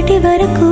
ఇప్పటి వరకు